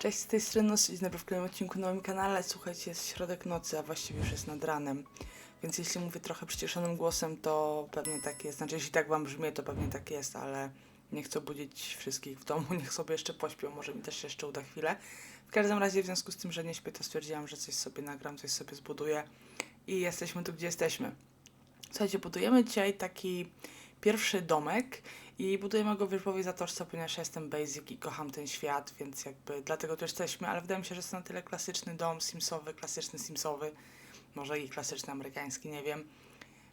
Cześć, z tej strony Nos, dzień dobry w kolejnym odcinku na moim kanale. Słuchajcie, jest środek nocy, a właściwie już jest nad ranem. Więc jeśli mówię trochę przyciszonym głosem, to pewnie tak jest. Znaczy, jeśli tak wam brzmi, to pewnie tak jest, ale nie chcę budzić wszystkich w domu, niech sobie jeszcze pośpią, może mi też się jeszcze uda chwilę. W każdym razie, w związku z tym, że nie śpię, to stwierdziłam, że coś sobie nagram, coś sobie zbuduję i jesteśmy tu, gdzie jesteśmy. Słuchajcie, budujemy dzisiaj taki pierwszy domek i budujemy go w Wierzbowej Zatoczce, ponieważ ja jestem basic i kocham ten świat, więc jakby dlatego tu jesteśmy, ale wydaje mi się, że jest to na tyle klasyczny dom simsowy, klasyczny simsowy, może i klasyczny amerykański, nie wiem,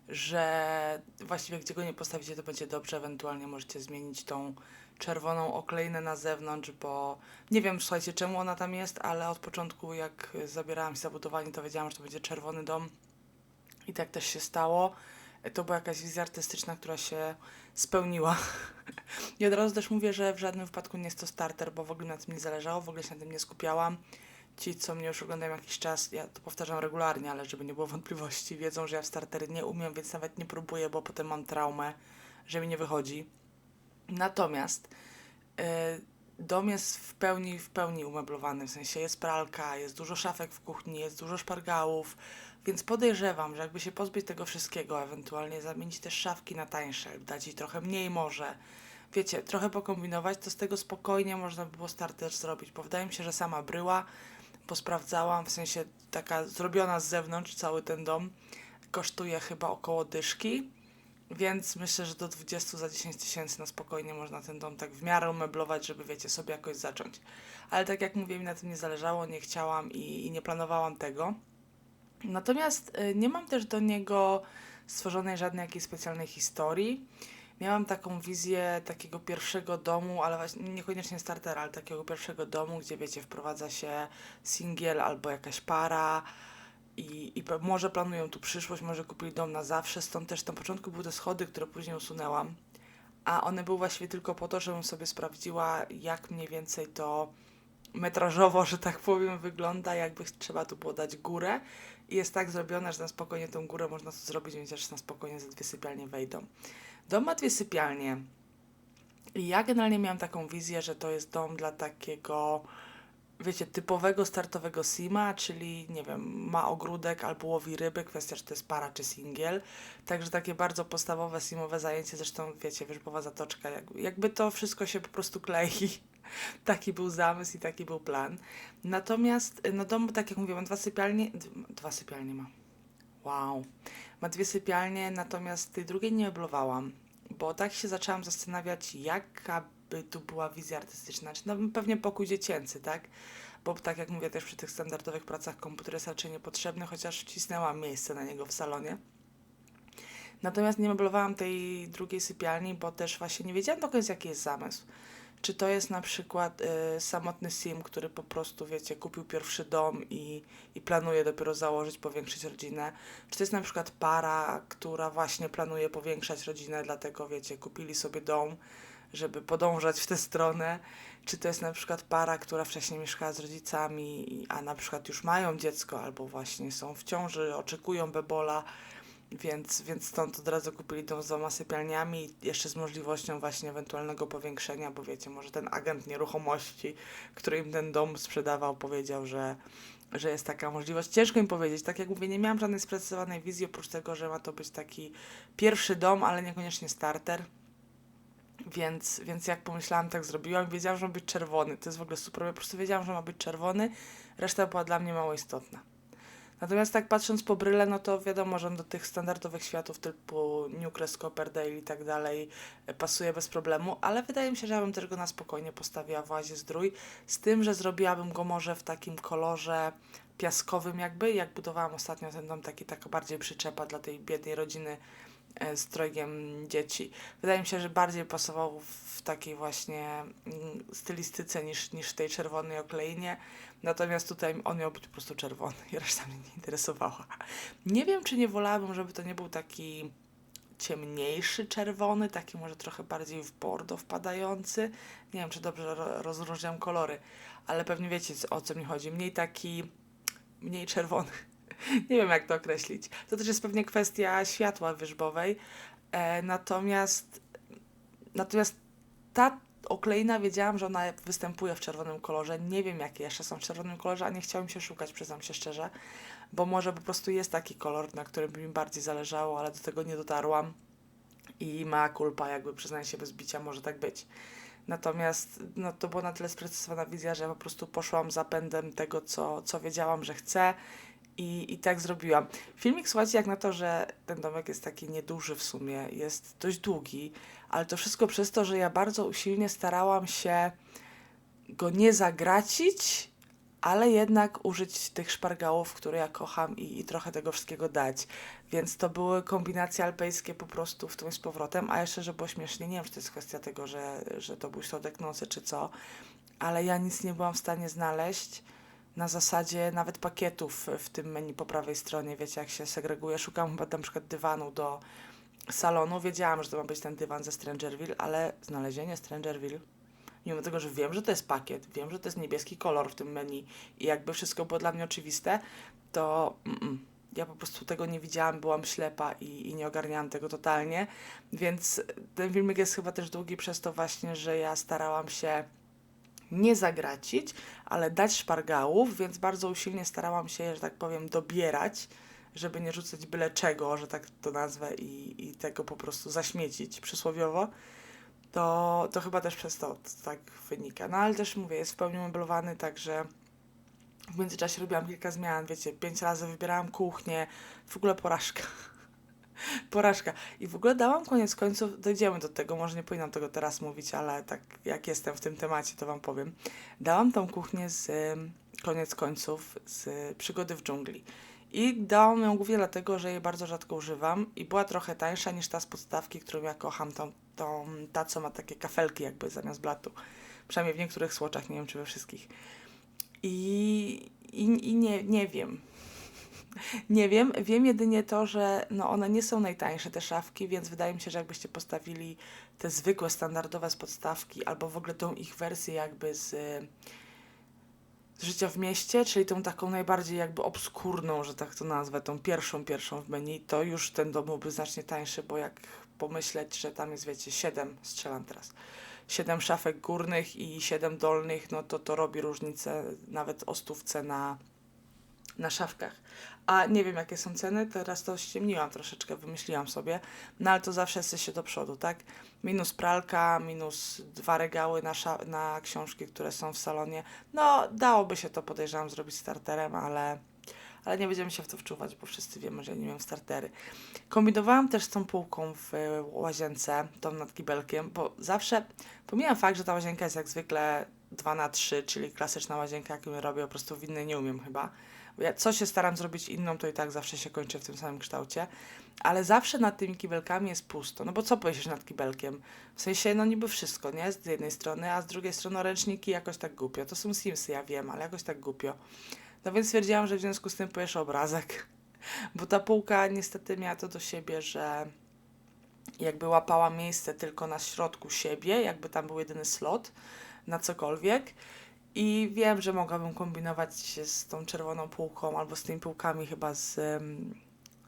że właściwie gdzie go nie postawicie, to będzie dobrze, ewentualnie możecie zmienić tą czerwoną okleinę na zewnątrz, bo nie wiem, słuchajcie, czemu ona tam jest, ale od początku jak zabierałam się za budowanie, to wiedziałam, że to będzie czerwony dom i tak też się stało. To była jakaś wizja artystyczna, która się spełniła. I od razu też mówię, że w żadnym wypadku nie jest to starter, bo w ogóle na tym nie zależało, w ogóle się na tym nie skupiałam. Ci, co mnie już oglądają jakiś czas, ja to powtarzam regularnie, ale żeby nie było wątpliwości, wiedzą, że ja w startery nie umiem, więc nawet nie próbuję, bo potem mam traumę, że mi nie wychodzi. Natomiast yy, dom jest w pełni, w pełni umeblowany, w sensie jest pralka, jest dużo szafek w kuchni, jest dużo szpargałów, więc podejrzewam, że jakby się pozbyć tego wszystkiego, ewentualnie zamienić też szafki na tańsze, dać jej trochę mniej może, wiecie, trochę pokombinować, to z tego spokojnie można by było starter zrobić, bo wydaje mi się, że sama bryła, posprawdzałam, w sensie taka zrobiona z zewnątrz cały ten dom, kosztuje chyba około dyszki, więc myślę, że do 20 za 10 tysięcy na spokojnie można ten dom tak w miarę umeblować, żeby wiecie, sobie jakoś zacząć. Ale tak jak mówię, mi na tym nie zależało, nie chciałam i, i nie planowałam tego. Natomiast y, nie mam też do niego stworzonej żadnej jakiejś specjalnej historii. Miałam taką wizję takiego pierwszego domu, ale właśnie niekoniecznie startera, ale takiego pierwszego domu, gdzie wiecie, wprowadza się singiel albo jakaś para i, i może planują tu przyszłość, może kupili dom na zawsze, stąd też na początku były te schody, które później usunęłam, a one były właściwie tylko po to, żebym sobie sprawdziła, jak mniej więcej to metrażowo, że tak powiem, wygląda, jakby trzeba tu było dać górę. I jest tak zrobione, że na spokojnie tą górę można tu zrobić, też na spokojnie ze dwie sypialnie wejdą. Dom ma dwie sypialnie. I ja generalnie miałam taką wizję, że to jest dom dla takiego, wiecie, typowego startowego sima, czyli nie wiem, ma ogródek albo łowi ryby, kwestia czy to jest para czy singiel. Także takie bardzo podstawowe simowe zajęcie, zresztą wiecie, wierzbowa zatoczka, jakby, to wszystko się po prostu klei. Taki był zamysł i taki był plan. Natomiast, no dom, tak jak mówiłam, dwa sypialnie, dwa sypialnie ma. Wow. Ma dwie sypialnie, natomiast tej drugiej nie meblowałam, bo tak się zaczęłam zastanawiać, jaka by tu była wizja artystyczna. Czy no, pewnie pokój dziecięcy, tak? Bo tak jak mówię, też przy tych standardowych pracach komputer jest raczej niepotrzebny, chociaż wcisnęłam miejsce na niego w salonie. Natomiast nie meblowałam tej drugiej sypialni, bo też właśnie nie wiedziałam do końca, jaki jest zamysł. Czy to jest na przykład y, samotny sim, który po prostu, wiecie, kupił pierwszy dom i, i planuje dopiero założyć, powiększyć rodzinę? Czy to jest na przykład para, która właśnie planuje powiększać rodzinę, dlatego, wiecie, kupili sobie dom, żeby podążać w tę stronę? Czy to jest na przykład para, która wcześniej mieszkała z rodzicami, a na przykład już mają dziecko, albo właśnie są w ciąży, oczekują bebola? Więc, więc stąd od razu kupili dom z dwoma sypialniami, jeszcze z możliwością właśnie ewentualnego powiększenia, bo wiecie, może ten agent nieruchomości, który im ten dom sprzedawał, powiedział, że, że jest taka możliwość. Ciężko im powiedzieć, tak jak mówię, nie miałam żadnej sprecyzowanej wizji, oprócz tego, że ma to być taki pierwszy dom, ale niekoniecznie starter. Więc, więc jak pomyślałam, tak zrobiłam. Wiedziałam, że ma być czerwony. To jest w ogóle super. Ja po prostu wiedziałam, że ma być czerwony. Reszta była dla mnie mało istotna. Natomiast tak patrząc po bryle, no to wiadomo, że do tych standardowych światów typu Newcrest, Copperdale i tak dalej e, pasuje bez problemu, ale wydaje mi się, że ja bym też go na spokojnie postawiła w łazie zdrój, z tym, że zrobiłabym go może w takim kolorze piaskowym jakby, jak budowałam ostatnio ten dom, taki taka bardziej przyczepa dla tej biednej rodziny z trojgiem dzieci. Wydaje mi się, że bardziej pasował w takiej właśnie mm, stylistyce niż, niż w tej czerwonej okleinie. Natomiast tutaj on miał być po prostu czerwony i reszta mnie nie interesowała. Nie wiem, czy nie wolałabym, żeby to nie był taki ciemniejszy czerwony, taki może trochę bardziej w bordo wpadający. Nie wiem, czy dobrze ro- rozróżniam kolory, ale pewnie wiecie o co mi chodzi. Mniej taki, mniej czerwony. Nie wiem, jak to określić. To też jest pewnie kwestia światła wierzbowej. E, natomiast, natomiast ta Okleina wiedziałam, że ona występuje w czerwonym kolorze. Nie wiem, jakie jeszcze są w czerwonym kolorze, a nie chciałam się szukać, przyznam się szczerze, bo może po prostu jest taki kolor, na którym by mi bardziej zależało, ale do tego nie dotarłam. I ma kulpa, jakby przyznaję się bez bicia, może tak być. Natomiast no, to była na tyle sprecyzowana wizja, że ja po prostu poszłam zapędem tego, co, co wiedziałam, że chcę i, I tak zrobiłam. Filmik, słuchajcie, jak na to, że ten domek jest taki nieduży w sumie, jest dość długi, ale to wszystko przez to, że ja bardzo usilnie starałam się go nie zagracić, ale jednak użyć tych szpargałów, które ja kocham i, i trochę tego wszystkiego dać. Więc to były kombinacje alpejskie po prostu w tym z powrotem, a jeszcze, że było śmiesznie, nie wiem, czy to jest kwestia tego, że, że to był środek nocy, czy co, ale ja nic nie byłam w stanie znaleźć na zasadzie nawet pakietów w tym menu po prawej stronie, wiecie, jak się segreguje. Szukam chyba na przykład dywanu do salonu. Wiedziałam, że to ma być ten dywan ze Strangerville, ale znalezienie Strangerville, mimo tego, że wiem, że to jest pakiet, wiem, że to jest niebieski kolor w tym menu i jakby wszystko było dla mnie oczywiste, to mm -mm. ja po prostu tego nie widziałam, byłam ślepa i, i nie ogarniałam tego totalnie, więc ten filmik jest chyba też długi przez to właśnie, że ja starałam się nie zagracić, ale dać szpargałów, więc bardzo usilnie starałam się, że tak powiem, dobierać, żeby nie rzucać byle czego, że tak to nazwę i, i tego po prostu zaśmiecić przysłowiowo. To, to chyba też przez to, to tak wynika. No ale też mówię, jest w pełni meblowany, także w międzyczasie robiłam kilka zmian, wiecie, pięć razy wybierałam kuchnię, w ogóle porażka. porażka. I w ogóle dałam koniec końców, dojdziemy do tego, może nie powinnam tego teraz mówić, ale tak jak jestem w tym temacie, to Wam powiem. Dałam tą kuchnię z koniec końców z przygody w dżungli. I dałam ją głównie dlatego, że jej bardzo rzadko używam i była trochę tańsza niż ta z podstawki, którą ja kocham, tą, tą, ta co ma takie kafelki jakby zamiast blatu. Przynajmniej w niektórych słoczach, nie wiem czy we wszystkich. I, i, i nie, nie wiem, nie wiem, wiem jedynie to, że no one nie są najtańsze te szafki, więc wydaje mi się, że jakbyście postawili te zwykłe, standardowe z podstawki, albo w ogóle tą ich wersję jakby z, z życia w mieście, czyli tą taką najbardziej jakby obskurną, że tak to nazwę, tą pierwszą, pierwszą w menu, to już ten dom byłby znacznie tańszy, bo jak pomyśleć, że tam jest, wiecie, 7, strzelam teraz, 7 szafek górnych i 7 dolnych, no to to robi różnicę nawet o stówce na, na szafkach. A nie wiem, jakie są ceny, teraz to ściemniłam troszeczkę, wymyśliłam sobie, no ale to zawsze jesteście do przodu, tak? Minus pralka, minus dwa regały na, na książki, które są w salonie. No, dałoby się to, podejrzewam, zrobić starterem, ale, ale nie będziemy się w to wczuwać, bo wszyscy wiemy, że nie wiem startery. Kombinowałam też z tą półką w łazience, tą nad kibelkiem, bo zawsze, pomijam fakt, że ta łazienka jest jak zwykle 2 na 3 czyli klasyczna łazienka, jaką robię, po prostu w innej nie umiem chyba ja co się staram zrobić inną, to i tak zawsze się kończy w tym samym kształcie. Ale zawsze nad tymi kibelkami jest pusto. No bo co powiesz nad kibelkiem? W sensie, no niby wszystko, nie? Z jednej strony, a z drugiej strony ręczniki jakoś tak głupio. To są Simsy, ja wiem, ale jakoś tak głupio. No więc stwierdziłam, że w związku z tym pojeszę obrazek. Bo ta półka niestety miała to do siebie, że jakby łapała miejsce tylko na środku siebie, jakby tam był jedyny slot na cokolwiek. I wiem, że mogłabym kombinować się z tą czerwoną półką albo z tymi półkami chyba z,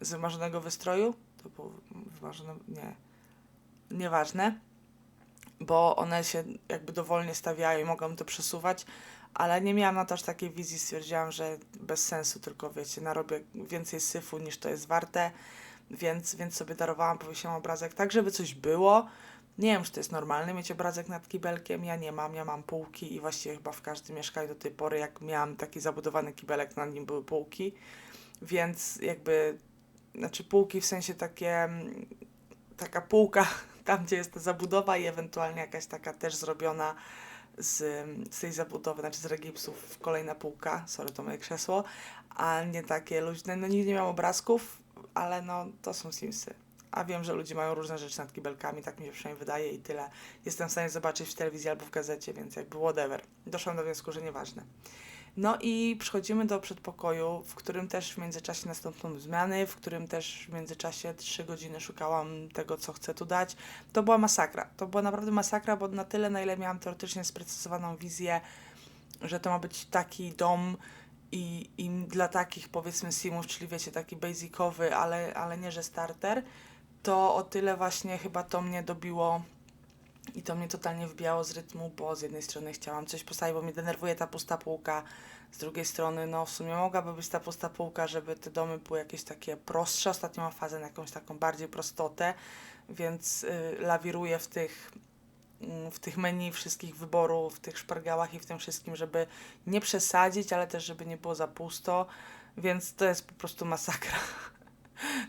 z wymarzonego wystroju. To było wymarzone, nie, nieważne, bo one się jakby dowolnie stawiają i mogłam to przesuwać, ale nie miałam na to aż takiej wizji, stwierdziłam, że bez sensu, tylko wiecie, narobię więcej syfu niż to jest warte, więc, więc sobie darowałam, powiesiłam obrazek tak, żeby coś było, nie wiem, czy to jest normalne mieć obrazek nad kibelkiem. Ja nie mam, ja mam półki i właściwie chyba w każdym mieszkaniu do tej pory, jak miałam taki zabudowany kibelek, nad nim były półki. Więc jakby, znaczy półki w sensie takie, mm, taka półka tam, gdzie jest ta zabudowa i ewentualnie jakaś taka też zrobiona z, z tej zabudowy, znaczy z regipsów kolejna półka, sorry to moje krzesło, a nie takie luźne. No nigdy nie miałam obrazków, ale no to są Simsy a wiem, że ludzie mają różne rzeczy nad kibelkami, tak mi się przynajmniej wydaje i tyle. Jestem w stanie zobaczyć w telewizji albo w gazecie, więc jakby whatever. Doszłam do wniosku, że nieważne. No i przechodzimy do przedpokoju, w którym też w międzyczasie nastąpią zmiany, w którym też w międzyczasie trzy godziny szukałam tego, co chcę tu dać. To była masakra. To była naprawdę masakra, bo na tyle, na ile miałam teoretycznie sprecyzowaną wizję, że to ma być taki dom, i, i dla takich powiedzmy simów, czyli wiecie, taki basicowy, ale, ale nie, że starter, to o tyle właśnie chyba to mnie dobiło I to mnie totalnie wbijało z rytmu, bo z jednej strony chciałam coś postawić, bo mnie denerwuje ta pusta półka, z drugiej strony, no w sumie mogłaby być ta pusta półka, żeby te domy były jakieś takie prostsze. Ostatnio mam fazę na jakąś taką bardziej prostotę, więc y, lawiruję w tych, mm, w tych menu wszystkich wyborów, w tych szpargałach i w tym wszystkim, żeby nie przesadzić, ale też żeby nie było za pusto, więc to jest po prostu masakra.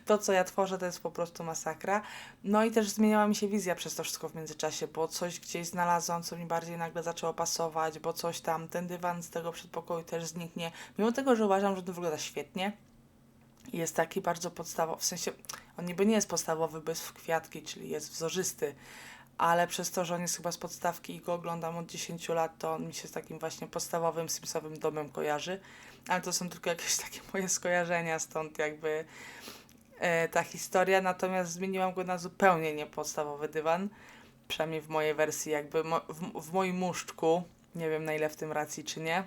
To, co ja tworzę, to jest po prostu masakra. No i też zmieniała mi się wizja przez to wszystko w międzyczasie, bo coś gdzieś znalazłam, co mi bardziej nagle zaczęło pasować, bo coś tam, ten dywan z tego przedpokoju też zniknie. Mimo tego, że uważam, że to wygląda świetnie, jest taki bardzo podstawowy, w sensie on niby nie jest podstawowy, bo jest w kwiatki, czyli jest wzorzysty, ale przez to, że on jest chyba z podstawki i go oglądam od 10 lat, to on mi się z takim właśnie podstawowym simsowym domem kojarzy, ale to są tylko jakieś takie moje skojarzenia, stąd jakby ta historia, natomiast zmieniłam go na zupełnie niepodstawowy dywan, przynajmniej w mojej wersji, jakby mo w, w moim muszczku, nie wiem na ile w tym racji czy nie,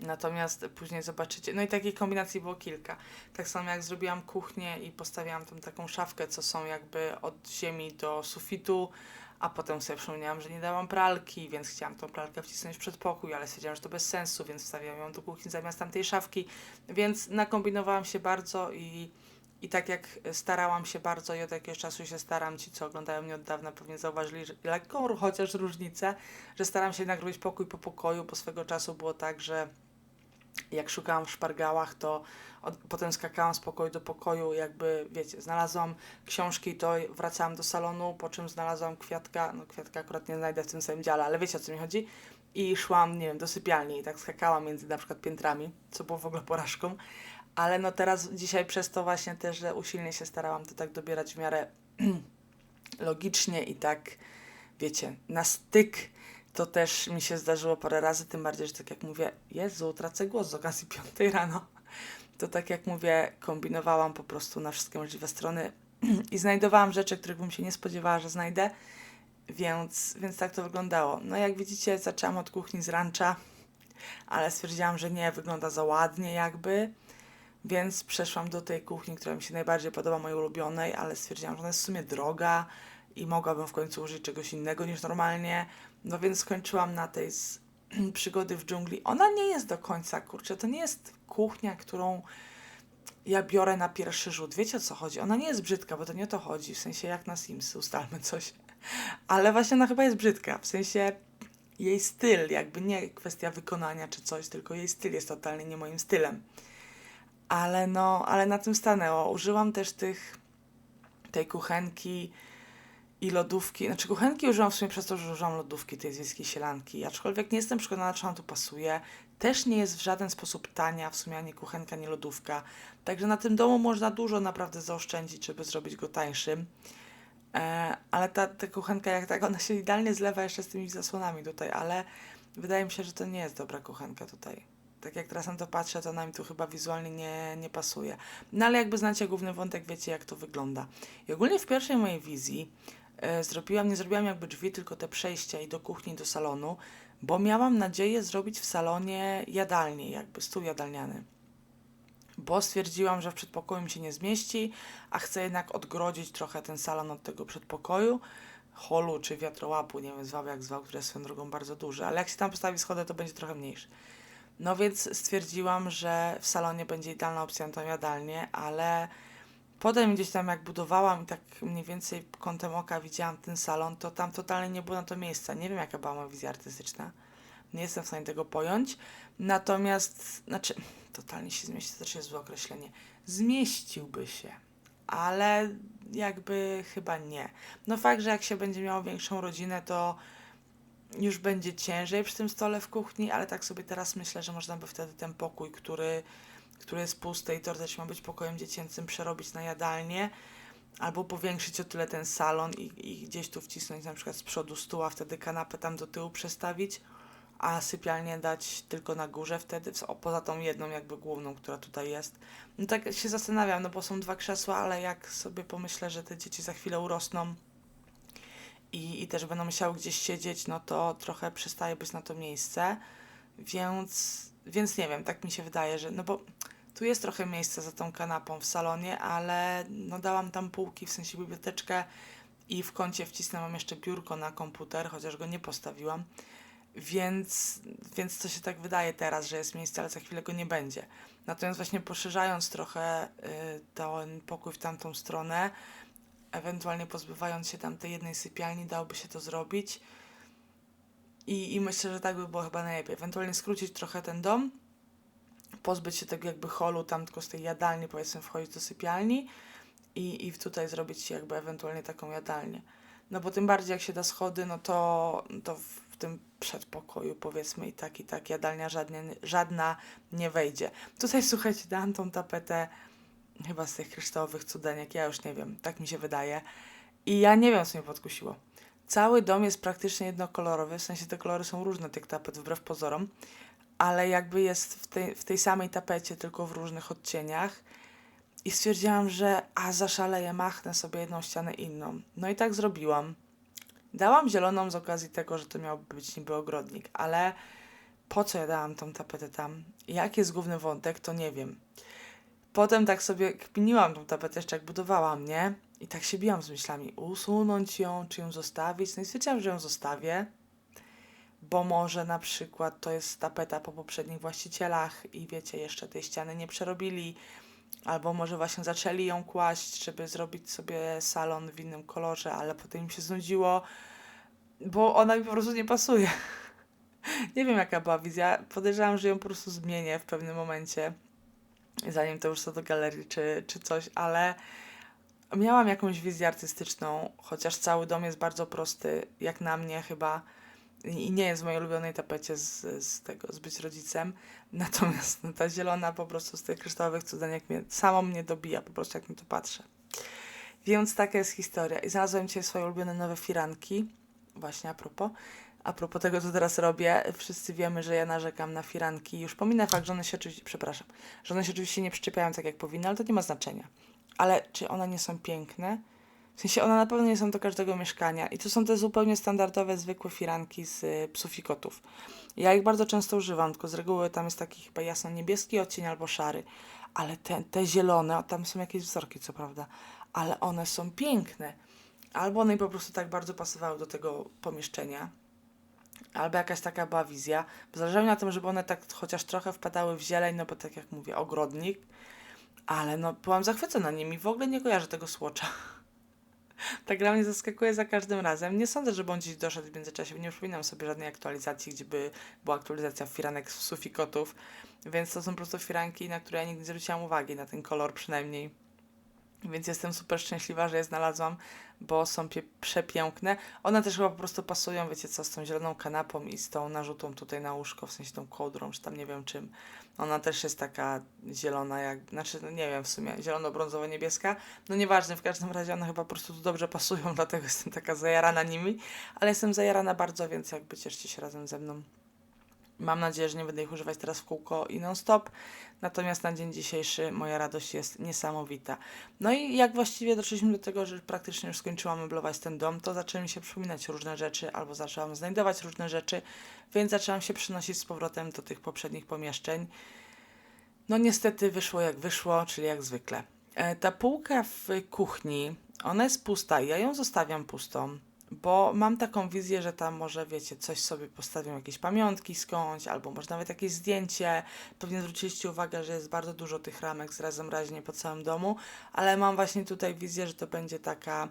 Natomiast później zobaczycie, no i takich kombinacji było kilka. Tak samo jak zrobiłam kuchnię i postawiłam tam taką szafkę, co są jakby od ziemi do sufitu, a potem sobie przypomniałam, że nie dałam pralki, więc chciałam tą pralkę wcisnąć w przedpokój, ale stwierdziłam, że to bez sensu, więc wstawiłam ją do kuchni zamiast tamtej szafki, więc nakombinowałam się bardzo i, i tak jak starałam się bardzo i od jakiegoś czasu się staram, ci co oglądają mnie od dawna pewnie zauważyli lekką chociaż różnicę, że staram się jednak robić pokój po pokoju, bo swego czasu było tak, że jak szukałam w szpargałach, to od, potem skakałam z pokoju do pokoju, jakby, wiecie, znalazłam książki, to wracałam do salonu, po czym znalazłam kwiatka, no kwiatka akurat nie znajdę w tym samym dziale, ale wiecie o co mi chodzi, i szłam, nie wiem, do sypialni i tak skakałam między na przykład piętrami, co było w ogóle porażką, ale no teraz, dzisiaj przez to właśnie też, że usilnie się starałam to tak dobierać w miarę logicznie i tak, wiecie, na styk, to też mi się zdarzyło parę razy, tym bardziej, że tak jak mówię, Jezu, tracę głos z okazji piątej rano. To tak jak mówię, kombinowałam po prostu na wszystkie możliwe strony i znajdowałam rzeczy, których bym się nie spodziewała, że znajdę, więc, więc tak to wyglądało. No jak widzicie, zaczęłam od kuchni z rancha, ale stwierdziłam, że nie, wygląda za ładnie jakby, więc przeszłam do tej kuchni, która mi się najbardziej podoba, mojej ulubionej, ale stwierdziłam, że ona jest w sumie droga i mogłabym w końcu użyć czegoś innego niż normalnie, no więc skończyłam na tej z przygody w dżungli. Ona nie jest do końca, kurczę, to nie jest kuchnia, którą ja biorę na pierwszy rzut. Wiecie o co chodzi? Ona nie jest brzydka, bo to nie o to chodzi, w sensie jak na Sims, ustalmy coś. Ale właśnie ona chyba jest brzydka, w sensie jej styl, jakby nie kwestia wykonania czy coś, tylko jej styl jest totalnie nie moim stylem. Ale no, ale na tym stanęło. Użyłam też tych, tej kuchenki, i lodówki, znaczy kuchenki używam w sumie przez to, że używam lodówki tej z wiejskiej sielanki, aczkolwiek nie jestem przekonana, czy ona tu pasuje. Też nie jest w żaden sposób tania, w sumie ani kuchenka, ani lodówka. Także na tym domu można dużo naprawdę zaoszczędzić, żeby zrobić go tańszym. E, ale ta, ta kuchenka jak tak, ona się idealnie zlewa jeszcze z tymi zasłonami tutaj, ale wydaje mi się, że to nie jest dobra kuchenka tutaj. Tak jak teraz na to patrzę, to nam tu chyba wizualnie nie, nie pasuje. No ale jakby znacie główny wątek, wiecie jak to wygląda. I ogólnie w pierwszej mojej wizji e, zrobiłam, nie zrobiłam jakby drzwi, tylko te przejścia i do kuchni, do salonu, bo miałam nadzieję zrobić w salonie jadalnię, jakby stół jadalniany. Bo stwierdziłam, że w przedpokoju mi się nie zmieści, a chcę jednak odgrodzić trochę ten salon od tego przedpokoju, holu czy wiatrołapu, nie wiem, zwał jak zwał, które jest swoją drogą bardzo duże, ale jak się tam postawi schody, to będzie trochę mniejszy. No więc stwierdziłam, że w salonie będzie idealna opcja na tą jadalnię, ale potem gdzieś tam jak budowałam i tak mniej więcej kątem oka widziałam ten salon, to tam totalnie nie było na to miejsca. Nie wiem jaka była moja wizja artystyczna. Nie jestem w stanie tego pojąć. Natomiast, znaczy, totalnie się zmieści, to też jest złe określenie. Zmieściłby się, ale jakby chyba nie. No fakt, że jak się będzie miało większą rodzinę, to już będzie ciężej przy tym stole w kuchni, ale tak sobie teraz myślę, że można by wtedy ten pokój, który, który jest pusty i teoretycznie ma być pokojem dziecięcym, przerobić na jadalnię, albo powiększyć o tyle ten salon i, i gdzieś tu wcisnąć na przykład z przodu stół, a wtedy kanapę tam do tyłu przestawić, a sypialnię dać tylko na górze wtedy, poza tą jedną jakby główną, która tutaj jest. No tak się zastanawiam, no bo są dwa krzesła, ale jak sobie pomyślę, że te dzieci za chwilę urosną, i, i też będą musiały gdzieś siedzieć, no to trochę przestaje być na to miejsce. Więc, więc nie wiem, tak mi się wydaje, że no bo tu jest trochę miejsca za tą kanapą w salonie, ale no dałam tam półki, w sensie biblioteczkę i w kącie wcisnę mam jeszcze biurko na komputer, chociaż go nie postawiłam. Więc, więc to się tak wydaje teraz, że jest miejsce, ale za chwilę go nie będzie. Natomiast właśnie poszerzając trochę y, ten pokój w tamtą stronę, ewentualnie pozbywając się tam tej jednej sypialni, dałoby się to zrobić. I, I myślę, że tak by było chyba najlepiej. Ewentualnie skrócić trochę ten dom, pozbyć się tego jakby holu, tam tylko z tej jadalni powiedzmy wchodzić do sypialni i, i tutaj zrobić jakby ewentualnie taką jadalnię. No bo tym bardziej jak się da schody, no to, to w tym przedpokoju powiedzmy i tak i tak jadalnia żadnie, żadna nie wejdzie. Tutaj słuchajcie, dałam tą tapetę chyba z tych kryształowych cudenek, ja już nie wiem, tak mi się wydaje. I ja nie wiem, co mnie podkusiło. Cały dom jest praktycznie jednokolorowy, w sensie te kolory są różne tych tapet, wbrew pozorom, ale jakby jest w tej, w tej samej tapecie, tylko w różnych odcieniach. I stwierdziłam, że a zaszaleję, machnę sobie jedną ścianę inną. No i tak zrobiłam. Dałam zieloną z okazji tego, że to miał być niby ogrodnik, ale po co ja dałam tą tapetę tam? Jaki jest główny wątek, to nie wiem. Potem tak sobie kminiłam tą tapetę jeszcze jak budowałam, nie? I tak się biłam z myślami, usunąć ją, czy ją zostawić. No i stwierdziłam, że ją zostawię, bo może na przykład to jest tapeta po poprzednich właścicielach i wiecie, jeszcze tej ściany nie przerobili, albo może właśnie zaczęli ją kłaść, żeby zrobić sobie salon w innym kolorze, ale potem im się znudziło, bo ona mi po prostu nie pasuje. nie wiem jaka była wizja, podejrzewam, że ją po prostu zmienię w pewnym momencie, zanim to już co do galerii czy, czy coś, ale miałam jakąś wizję artystyczną, chociaż cały dom jest bardzo prosty, jak na mnie chyba i nie jest w mojej ulubionej tapecie z, z tego, z być rodzicem. Natomiast no, ta zielona po prostu z tych kryształowych cudenek mnie, samą mnie dobija po prostu jak mi to patrzę. Więc taka jest historia. I znalazłem dzisiaj swoje ulubione nowe firanki. Właśnie a propos. A propos tego, co teraz robię, wszyscy wiemy, że ja narzekam na firanki. Już pominę fakt, że one się oczywiście, przepraszam, że one się oczywiście nie przyczepiają tak jak powinny, ale to nie ma znaczenia. Ale czy one nie są piękne? W sensie one na pewno nie są do każdego mieszkania i to są te zupełnie standardowe, zwykłe firanki z y, psów i kotów. Ja ich bardzo często używam, tylko z reguły tam jest taki chyba jasno-niebieski odcień albo szary, ale te, te zielone, tam są jakieś wzorki co prawda, ale one są piękne. Albo one po prostu tak bardzo pasowały do tego pomieszczenia, albo jakaś taka była wizja. Zależało mi na tym, żeby one tak chociaż trochę wpadały w zieleń, no bo tak jak mówię, ogrodnik, ale no byłam zachwycona nimi, w ogóle nie kojarzę tego słocza. Ta gra mnie zaskakuje za każdym razem. Nie sądzę, żeby on gdzieś doszedł w międzyczasie. Nie przypominam sobie żadnej aktualizacji, gdzie by była aktualizacja firanek z sufikotów. Więc to są po prostu firanki, na które ja nigdy nie zwróciłam uwagi, na ten kolor przynajmniej. Więc jestem super szczęśliwa, że je znalazłam, bo są przepiękne. One też chyba po prostu pasują, wiecie co, z tą zieloną kanapą i z tą narzutą tutaj na łóżko, w sensie tą kołdrą, czy tam nie wiem czym. Ona też jest taka zielona, jak, znaczy no nie wiem w sumie, zielono-brązowo-niebieska. No nieważne, w każdym razie one chyba po prostu tu dobrze pasują, dlatego jestem taka zajarana nimi. Ale jestem zajarana bardzo, więc jakby cieszcie się razem ze mną. Mam nadzieję, że nie będę ich używać teraz w kółko i non-stop. Natomiast na dzień dzisiejszy moja radość jest niesamowita. No i jak właściwie doszliśmy do tego, że praktycznie już skończyłam meblować ten dom, to zaczęły mi się przypominać różne rzeczy, albo zaczęłam znajdować różne rzeczy, więc zaczęłam się przynosić z powrotem do tych poprzednich pomieszczeń. No niestety wyszło jak wyszło, czyli jak zwykle. E, ta półka w kuchni, ona jest pusta ja ją zostawiam pustą, bo mam taką wizję, że tam może, wiecie, coś sobie postawią, jakieś pamiątki skądś, albo może nawet jakieś zdjęcie. Pewnie zwróciliście uwagę, że jest bardzo dużo tych ramek z razem raźnie po całym domu, ale mam właśnie tutaj wizję, że to będzie taka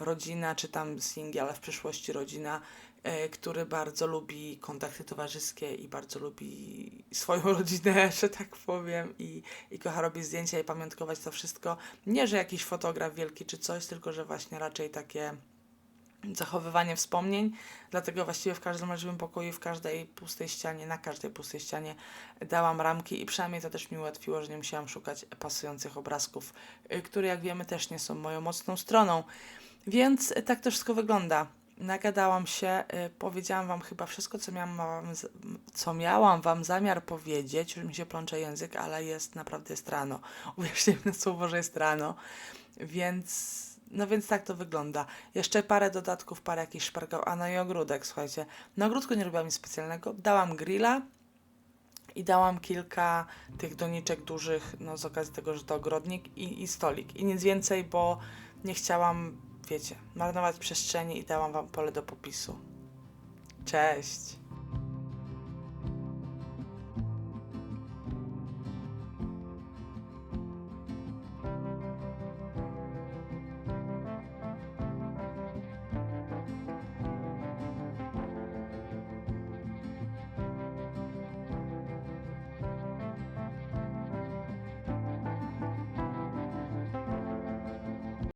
rodzina, czy tam singiel, ale w przyszłości rodzina, e, który bardzo lubi kontakty towarzyskie i bardzo lubi swoją rodzinę, że tak powiem, i, i kocha robić zdjęcia i pamiątkować to wszystko. Nie, że jakiś fotograf wielki czy coś, tylko że właśnie raczej takie zachowywanie wspomnień, dlatego właściwie w każdym żywym pokoju, w każdej pustej ścianie, na każdej pustej ścianie dałam ramki i przynajmniej to też mi ułatwiło, że nie musiałam szukać pasujących obrazków, y, które jak wiemy też nie są moją mocną stroną. Więc y, tak to wszystko wygląda. Nagadałam się, y, powiedziałam Wam chyba wszystko, co miałam, co miałam Wam zamiar powiedzieć. Już mi się plącze język, ale jest naprawdę jest rano. Uwierzcie mi na słowo, że jest rano. Więc no więc tak to wygląda. Jeszcze parę dodatków, parę jakichś szpargał, a no i ogródek, słuchajcie. Na ogródku nie robiłam nic specjalnego. Dałam grilla i dałam kilka tych doniczek dużych, no z okazji tego, że to ogrodnik i, i stolik. I nic więcej, bo nie chciałam wiecie, marnować przestrzeni i dałam wam pole do popisu. Cześć!